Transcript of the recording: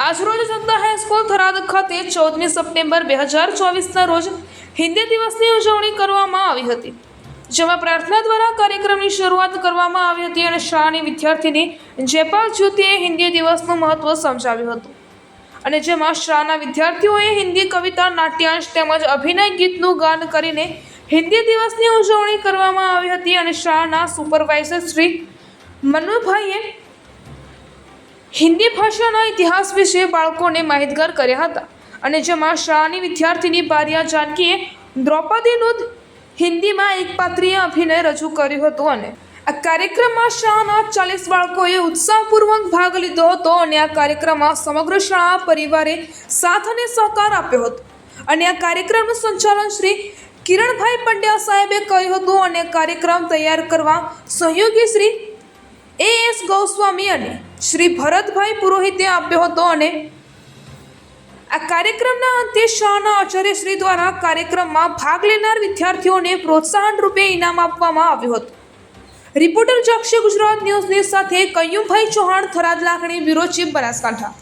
આજરોજ જનતા હાઈસ્કૂલ થરાદ ખાતે ચૌદમી સપ્ટેમ્બર બે હજાર ચોવીસના રોજ હિન્દી દિવસની ઉજવણી કરવામાં આવી હતી, જેમાં પ્રાર્થના દ્વારા કાર્યક્રમની શરૂઆત કરવામાં આવી હતી અને શાળાની વિદ્યાર્થીની જયપાલ જ્યોતિએ હિન્દી દિવસનું મહત્વ સમજાવ્યું હતું. અને જેમાં શાળાના વિદ્યાર્થીઓએ હિન્દી કવિતા, નાટ્યાંશ તેમજ અભિનય ગીતનું ગાન કરીને હિન્દી દિવસની ઉજવણી કરવામાં આવી હતી અને શાળાના સુપરવાઇઝર શ્રી મનુભાઈએ હિન્દી ભાષાના ઇતિહાસ વિશે બાળકોને માહિતગાર કર્યા હતા. અને જેમાં શાળાની વિદ્યાર્થીની બારિયા જાનકીએ દ્રૌપદીનું હિન્દીમાં એક પાત્રીય અભિનય રજૂ કર્યું હતું અને આ કાર્યક્રમમાં શાળાના ચાલીસ બાળકોએ ઉત્સાહપૂર્વક ભાગ લીધો હતો અને આ કાર્યક્રમમાં સમગ્ર શાળા પરિવારે સાથ અને સહકાર આપ્યો હતો. અને આ કાર્યક્રમનું સંચાલન શ્રી કિરણભાઈ પંડ્યા સાહેબે કર્યું હતું અને કાર્યક્રમ તૈયાર કરવા સહયોગી શ્રી એ એસ ગૌસ્વામી અને શ્રી ભરતભાઈ પુરોહિતે આપ્યો હતો અને આ કાર્યક્રમના અંતે શાહના આચાર્ય શ્રી દ્વારા કાર્યક્રમમાં ભાગ લેનાર વિદ્યાર્થીઓને પ્રોત્સાહન રૂપે ઇનામ આપવામાં આવ્યું હતું. રિપોર્ટર જક્ષ ગુજરાત ન્યૂઝની સાથે કયુમભાઈ ચૌહાણ થરાદ લાગણી બ્યુરો ચીફ બનાસકાંઠા.